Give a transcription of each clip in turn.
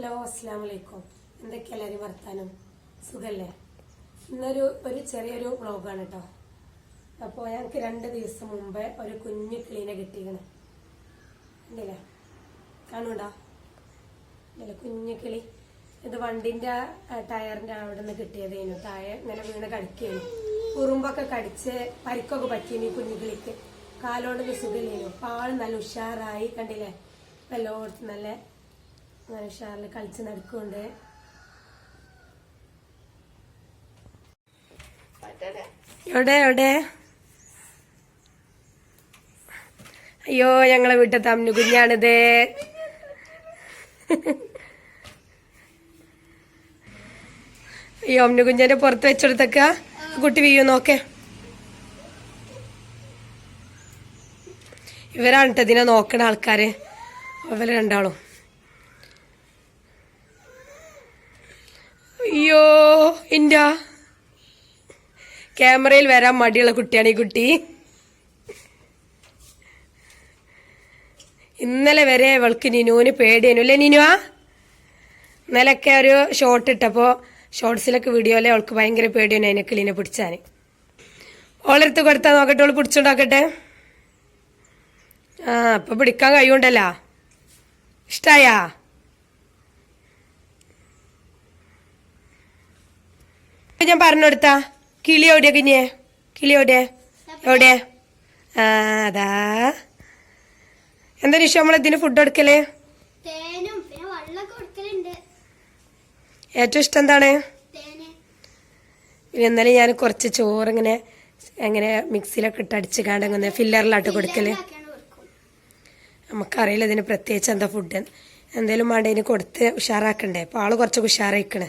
Hello അസ്സാം വലൈക്കും എന്തൊക്കെയാ വർത്താനം? സുഖല്ലേ? ഇന്നൊരു ഒരു ചെറിയൊരു വ്ളോഗാണ് കേട്ടോ അപ്പോൾ ഞങ്ങൾക്ക് രണ്ട് ദിവസം മുമ്പേ ഒരു കുഞ്ഞു കിളീനെ കിട്ടിയിരുന്നു ഉണ്ടല്ലേ കാണൂടാ ഉണ്ടല്ലേ കുഞ്ഞു കിളി ഇത് വണ്ടിന്റെ ടയറിന്റെ അവിടെ നിന്ന് കിട്ടിയതേനു. താഴെ ഇങ്ങനെ വീണ് കടിക്കേനു. കുറുമ്പൊക്കെ കടിച്ച് പരിക്കൊക്കെ പറ്റിയേനു കുഞ്ഞു കിളിക്ക്. കാലോണ്ട് സുഖമില്ലേനു. അപ്പൊ ആൾ നല്ല ഉഷാറായി കണ്ടില്ലേ? എല്ലായിടത്തും നല്ല നല്ല ഉഷാറിൽ കളിച്ച് നടക്കുന്നുണ്ട്. എവിടെ എവിടെ? അയ്യോ ഞങ്ങളെ വീട്ടിൽ തമ്മു കുഞ്ഞാണിത്. അയ്യോ അമ്മു കുഞ്ഞിന്റെ പുറത്ത് വെച്ചെടുത്തേക്ക. കുട്ടി വീയോ നോക്കേ. ഇവരാണ് ഇതിനെ നോക്കണ ആൾക്കാര്. അവർ രണ്ടാളും. അയ്യോ ഇന്ത്യ. ക്യാമറയിൽ വരാൻ മടിയുള്ള കുട്ടിയാണ് ഈ കുട്ടി. ഇന്നലെ വരെ ഇവൾക്ക് നിനുവിന് പേടിയേനു അല്ലേ നിനുവാ? ഇന്നലെയൊക്കെ ഒരു ഷോർട്ട് ഇട്ടപ്പോ ഷോർട്ട്സിലൊക്കെ വീഡിയോ അല്ലേ? അവൾക്ക് ഭയങ്കര പേടിയാണ് അതിനെ കിളിനെ പിടിച്ചാന്. ഓളെടുത്ത് കൊടുത്താൽ നോക്കട്ടെ ഓൾ പിടിച്ചോണ്ടാക്കട്ടെ. ആ അപ്പൊ പിടിക്കാൻ കഴിയുണ്ടല്ലോ ഇഷ്ടായാ? ഞാൻ പറഞ്ഞെടുത്താ. കിളി എവിടെയാ കിഞ്ഞേ? കിളി എവിടെ? എവിടെ? ആ അതാ. എന്താ നിഷ നമ്മൾ ഇതിന് ഫുഡ് കൊടുക്കലേ? ഏറ്റവും ഇഷ്ടം എന്താണ്? പിന്നെ ഇന്നലെ ഞാൻ കുറച്ച് ചോറ് ഇങ്ങനെ എങ്ങനെ മിക്സിയിലൊക്കെ ഇട്ട് അടിച്ച് കാണ്ട് അങ്ങനെ ഫില്ലറിലാട്ട് കൊടുക്കൽ. നമുക്കറിയില്ല ഇതിന് പ്രത്യേകിച്ച് എന്താ ഫുഡ് എന്തേലും വേണ്ട ഇതിന് കൊടുത്ത് ഉഷാറാക്കണ്ടേ. അപ്പൊ ആൾ കുറച്ച് ഉഷാറായിക്കണ്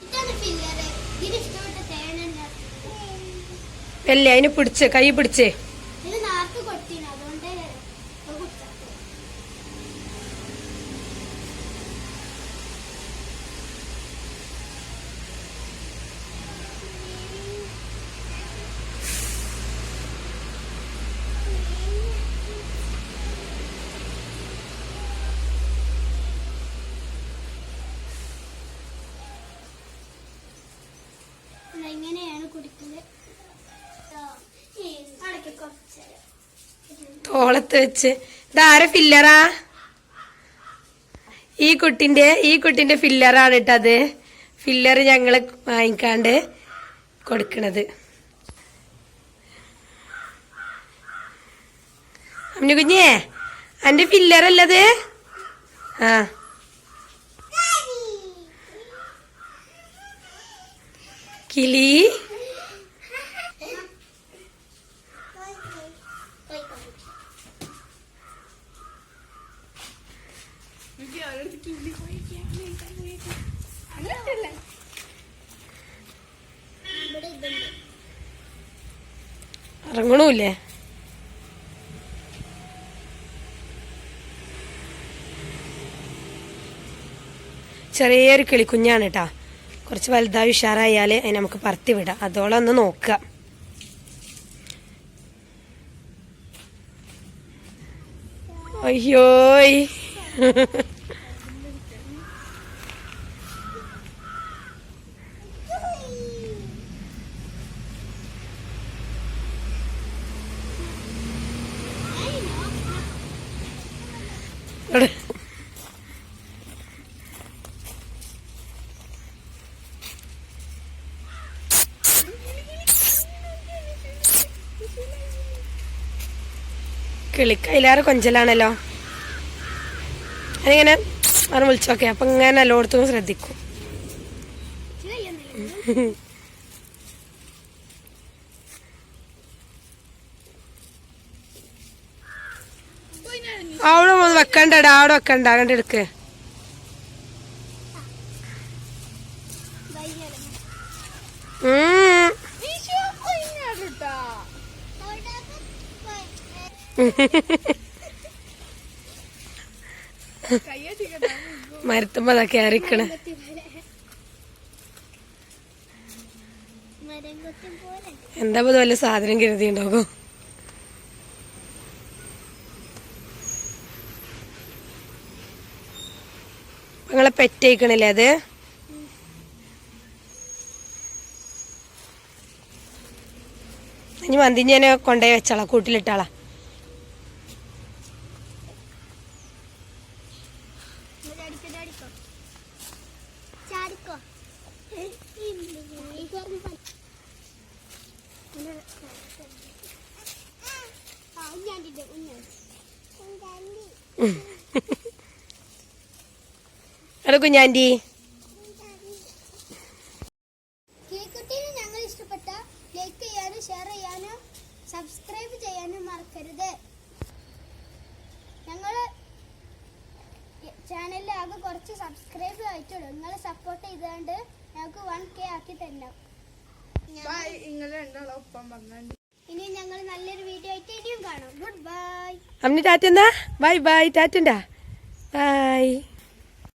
ഇതാണ് ഫില്ലറ് ഇതിന് ഇഷ്ടപ്പെട്ട തേനുണ്ട് അല്ലേ? അതിന് പിടിച്ച് കൈ പിടിച്ചേ. എങ്ങനെയാണ് കുടിക്കൽ അടക്കി കുറച്ച് തോളത്ത് വെച്ച്. ഇതാരെ ഫില്ലറാ ഈ കുട്ടിന്റെ ഈ കുട്ടിന്റെ ഫില്ലറാണ് ഇട്ടത് ഫില്ലർ ഞങ്ങൾ വാങ്ങിക്കാണ്ട് കൊടുക്കണത്. അമ്മ കുഞ്ഞേ അന്റെ ഫില്ലറല്ലത് ആ. കിളി. ഇറങ്ങണൂല്ലേ? ചെറിയൊരു കിളിക്കുഞ്ഞാണ് കേട്ടാ കുറച്ച് വലുതായി ഉഷാറായാൽ അതിനെ നമുക്ക് പറത്തി വിടാം. അതോളം ഒന്ന് നോക്കുക. അയ്യോയ്. കിളിക്കയിലേറെ കൊഞ്ചലാണല്ലോ. അതിങ്ങനെ അവർ വിളിച്ചോക്കെ. അപ്പൊ ഇങ്ങനെ എല്ലായിടത്തും ശ്രദ്ധിക്കും ഇത് കഴിയുന്നില്ല അവിടെ ഒന്ന് വെക്കണ്ടടാ അവിടെ വെക്കണ്ട അങ്ങോട്ട് എടുക്ക്. മരത്തുമ്പോ അതാ കയറിക്കണ എന്താ പോലെ സാധനം കരുതിയുണ്ടാകും നിങ്ങളെ പെറ്റയിക്കണില്ലേ അത്? ഇനി മന്തിഞ്ഞനെ കൊണ്ടുപോയി വെച്ചാളാ കൂട്ടിലിട്ടാളാ. ചാടിക്കോ കുഞ്ഞാന്റി കേക്കുട്ടീനെ ഞങ്ങൾ ഇഷ്ടപ്പെട്ട ലൈക്ക് ചെയ്യാനും ഷെയർ ചെയ്യാനും സബ്സ്ക്രൈബ് ചെയ്യാനും മറക്കരുത്. ഞങ്ങൾ ചാനലിൽ ആകെ കുറച്ച് സബ്സ്ക്രൈബ് ആയിട്ടുള്ളൂ. നിങ്ങൾ സപ്പോർട്ട് ചെയ്തുകൊണ്ട് ഞങ്ങൾക്ക് വൺ കെ ആക്കി തരണം. ഇനി ഞങ്ങൾ നല്ലൊരു വീഡിയോ ആയിട്ട് ഇനിയും കാണാം. ഗുഡ് ബൈ അമ്മ tata bye bye tata bye